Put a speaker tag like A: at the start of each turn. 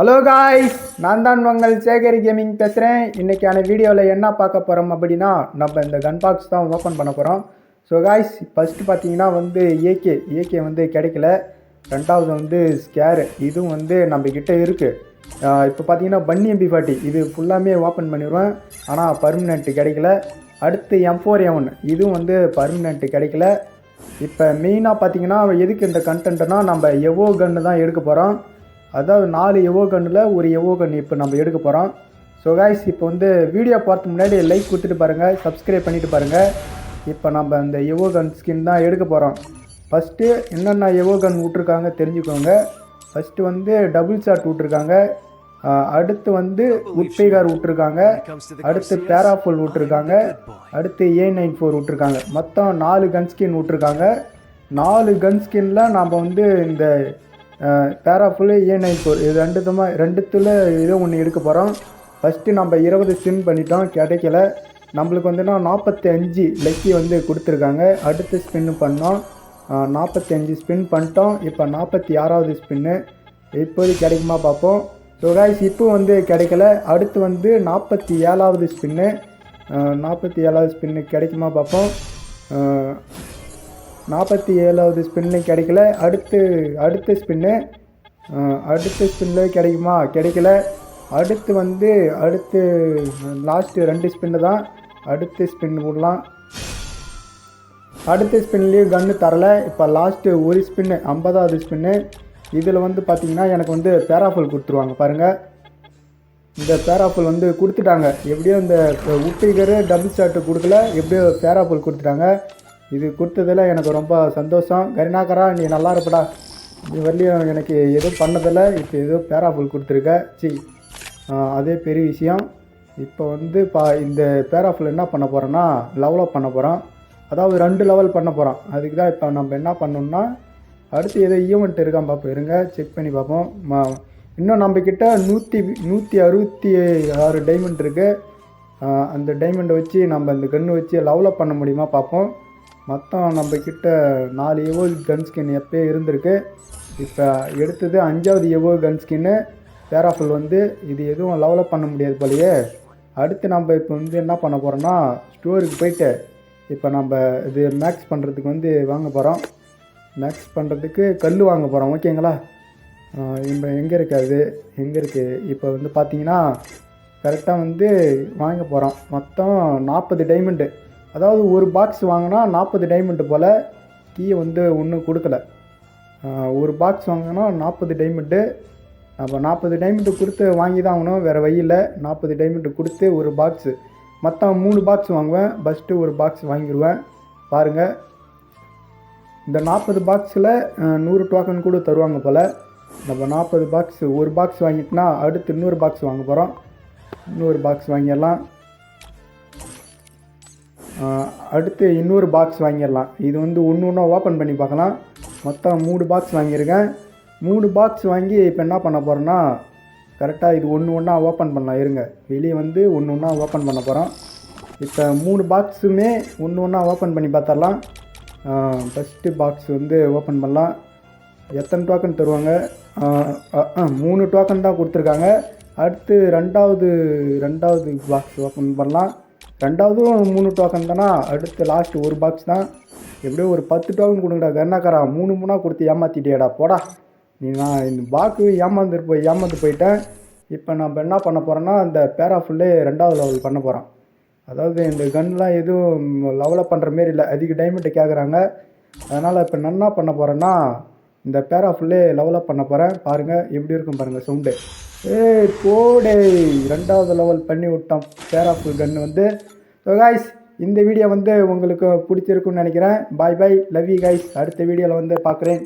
A: Hello guys நான் தான் உங்கள் சேகரி கேமிங் பேசுகிறேன் இன்றைக்கான வீடியோவில் என்ன பார்க்க போகிறோம் அப்படின்னா நம்ம இந்த கன் பாக்ஸ் தான் ஓப்பன் பண்ண போகிறோம் ஸோ காய்ஸ் ஃபஸ்ட்டு பார்த்தீங்கன்னா வந்து ஏகே ஏகே வந்து கிடைக்கல. ரெண்டாவது வந்து ஸ்கேரு இதுவும் வந்து நம்ம இருக்குது இப்போ பார்த்தீங்கன்னா பன்னி எம்பி ஃபார்ட்டி இது ஃபுல்லாமே ஓப்பன் பண்ணிடுவேன். ஆனால் பர்மனெண்ட்டு கிடைக்கல. அடுத்து எம் ஃபோர் எவன் இதுவும் வந்து பர்மனெண்ட்டு கிடைக்கல. இப்போ மெயினாக பார்த்தீங்கன்னா எதுக்கு இந்த கண்டென்ட்னா நம்ம எவோ கன்று தான் எடுக்க போகிறோம் அதாவது நாலு எவோ கண்ணில் ஒரு எவோ கன் இப்போ நம்ம எடுக்க போகிறோம் ஸோ காய்ஸ் இப்போ வந்து வீடியோ பார்த்து முன்னாடி லைக் கொடுத்துட்டு பாருங்கள் சப்ஸ்கிரைப் பண்ணிவிட்டு பாருங்கள் இப்போ நம்ம அந்த எவோ கன் ஸ்கின் தான் எடுக்க போகிறோம் ஃபஸ்ட்டு என்னென்ன எவோ கன் விட்ருக்காங்க தெரிஞ்சுக்கோங்க. ஃபஸ்ட்டு வந்து டபுள் ஷாட் விட்ருக்காங்க அடுத்து வந்து உட்பைகார் விட்ருக்காங்க அடுத்து பேராஃபுல் விட்ருக்காங்க அடுத்து ஏ நைன் ஃபோர் விட்ருக்காங்க மொத்தம் நாலு கன் ஸ்கின் விட்ருக்காங்க நாலு கன் ஸ்கின்ல நாம் வந்து இந்த பேராஃபுல்லு ஏ நைன் ஃபோர். இது ரெண்டுத்துமா ரெண்டுத்தில் ஏதோ ஒன்று எடுக்க போகிறோம் ஃபஸ்ட்டு நம்ம இருபது ஸ்பின் பண்ணிட்டோம் கிடைக்கல. நம்மளுக்கு வந்துன்னா நாற்பத்தி அஞ்சு லக்கி வந்து கொடுத்துருக்காங்க. அடுத்து ஸ்பின்னு பண்ணோம். நாற்பத்தி அஞ்சு ஸ்பின் பண்ணிட்டோம். இப்போ நாற்பத்தி ஆறாவது ஸ்பின்னு இப்போது கிடைக்குமா பார்ப்போம். ஸோ காய்ஸ் இப்போ வந்து கிடைக்கல. அடுத்து வந்து நாற்பத்தி ஏழாவது ஸ்பின்னு நாற்பத்தி ஏழாவது ஸ்பின்னு கிடைக்குமா பார்ப்போம். நாற்பத்தி ஏழாவது ஸ்பின்னு கிடைக்கல. அடுத்து அடுத்த ஸ்பின்னு அடுத்த ஸ்பின்னில் கிடைக்குமா? கிடைக்கல. அடுத்து வந்து அடுத்து லாஸ்ட்டு ரெண்டு ஸ்பின்னு தான் அடுத்த ஸ்பின் விடலாம் அடுத்த ஸ்பின்லேயும் கன்று தரல. இப்போ லாஸ்ட்டு ஒரு ஸ்பின்னு ஐம்பதாவது ஸ்பின்னு இதில் வந்து பார்த்தீங்கன்னா எனக்கு வந்து பேராஃபுல் கொடுத்துருவாங்க பாருங்கள் இந்த பேராஃபுல் வந்து கொடுத்துட்டாங்க. எப்படியோ இந்த உட்டிகரு டபுள் ஷாட்டு கொடுக்கல. எப்படியோ பேராஃபுல் கொடுத்துட்டாங்க. இது கொடுத்ததில் எனக்கு ரொம்ப சந்தோஷம். கரினாக்கரா நீ நல்லா இருப்படா. இது வரலையும் எனக்கு எதுவும் பண்ணதில்லை. இப்போ ஏதோ பேராஃபுல் கொடுத்துருக்க. சி அதே பெரிய விஷயம். இப்போ வந்து பா இந்த பேராஃபுல் என்ன பண்ண போகிறோன்னா லெவலப் பண்ண போகிறோம் அதாவது ரெண்டு லெவல் பண்ண போகிறோம் அதுக்கு தான் இப்போ நம்ம என்ன பண்ணோம்னா அடுத்து ஏதோ ஈவெண்ட் இருக்கான் பார்ப்போம். இருங்க செக் பண்ணி பார்ப்போம். ம இன்னும் நம்மக்கிட்ட நூற்றி நூற்றி அறுபத்தி ஆறு டைமண்ட் இருக்குது அந்த டைமண்டை வச்சு நம்ம அந்த கன்று வச்சு லெவலப் பண்ண முடியுமா பார்ப்போம். மொத்தம் நம்மக்கிட்ட நாலு எவோ கன் ஸ்கின் எப்பயே இருந்திருக்கு. இப்போ எடுத்தது அஞ்சாவது எவோ கன் ஸ்கின்னு பேராஃபுல் வந்து இது எதுவும் லெவலப் பண்ண முடியாது போலயே. அடுத்து நம்ம இப்போ வந்து என்ன பண்ண போகிறோம்னா ஸ்டோருக்கு போயிட்டு இப்போ நம்ம இது மேக்ஸ் பண்ணுறதுக்கு வந்து வாங்க போகிறோம் மேக்ஸ் பண்ணுறதுக்கு கல் வாங்க போகிறோம் ஓகேங்களா இப்போ எங்கே இருக்காது அது? எங்கே இருக்குது இப்போ வந்து பார்த்தீங்கன்னா கரெக்டாக வந்து வாங்க போகிறோம் மொத்தம் நாற்பது டைமண்டு அதாவது ஒரு பாக்ஸ் வாங்கினா நாற்பது டைமண்டு போல் கீயை வந்து ஒன்றும் கொடுக்கல. ஒரு பாக்ஸ் வாங்கினா நாற்பது டைமண்டு அப்போ நாற்பது டைமண்டு கொடுத்து வாங்கி தான் ஆகணும் வேறு வழியில் நாற்பது டைமண்டு கொடுத்து ஒரு பாக்ஸு மொத்தம் மூணு பாக்ஸ் வாங்குவேன் ஃபஸ்ட்டு ஒரு பாக்ஸ் வாங்கிடுவேன் பாருங்கள் இந்த நாற்பது பாக்ஸில் நூறு டோக்கன் கூட தருவாங்க போல். நம்ம நாற்பது பாக்ஸ் ஒரு பாக்ஸ் வாங்கிட்டோன்னா அடுத்து இன்னொரு பாக்ஸ் வாங்க போகிறோம் இன்னொரு பாக்ஸ் வாங்கிடலாம். அடுத்து இன்னொரு பாக்ஸ் வாங்கிடலாம். இது வந்து ஒன்று ஒன்றா ஓப்பன் பண்ணி பார்க்கலாம். மொத்தம் மூணு பாக்ஸ் வாங்கியிருக்கேன். மூணு பாக்ஸ் வாங்கி இப்போ என்ன பண்ண போகிறேன்னா கரெக்டாக இது ஒன்று ஒன்றா ஓப்பன் பண்ணலாம். இருங்க. வெளியே வந்து ஒன்று ஒன்றா ஓப்பன் பண்ண போகிறோம் இப்போ மூணு பாக்ஸுமே ஒன்று ஒன்றா ஓப்பன் பண்ணி பார்த்தரலாம் ஃபஸ்ட்டு பாக்ஸ் வந்து ஓப்பன் பண்ணலாம். எத்தனை டோக்கன் தருவாங்க? மூணு டோக்கன் தான் கொடுத்துருக்காங்க. அடுத்து ரெண்டாவது ரெண்டாவது பாக்ஸ் ஓப்பன் பண்ணலாம். ரெண்டாவதும் மூணு டோக்கன் தானா? அடுத்து லாஸ்ட் ஒரு பாக்ஸ் தான். எப்படியோ ஒரு பத்து டோக்கன் கொடுங்கடா கர்ணாக்காரா மூணு மூணாக கொடுத்து ஏமாற்றிட்டியாடா போடா. நீ நான் இந்த பாக்கு ஏமாந்து போய் ஏமாந்து போயிட்டேன். இப்போ நம்ம என்ன பண்ண போகிறோன்னா பேரா ஃபுல்லே ரெண்டாவது லெவல் பண்ண போகிறோம் அதாவது இந்த கன்லாம் எதுவும் லெவலப் பண்ணுற மாரி இல்லை அதிக டைமண்ட்டை கேட்குறாங்க அதனால் இப்போ நான் என்ன பண்ண போகிறேன்னா இந்த பேரா ஃபுல்லே லெவலப் பண்ண போகிறேன் பாருங்கள் எப்படி இருக்கும் பாருங்கள் சவுண்டு ஏய் போடே. ரெண்டாவது லெவல் பண்ணி விட்டோம். பேராஃபுல் கன் வந்து. ஸோ காய்ஸ் இந்த வீடியோ வந்து உங்களுக்கு பிடிச்சிருக்குன்னு நினைக்கிறேன். Bye bye love you guys அடுத்த வீடியோவில் வந்து பார்க்குறேன்.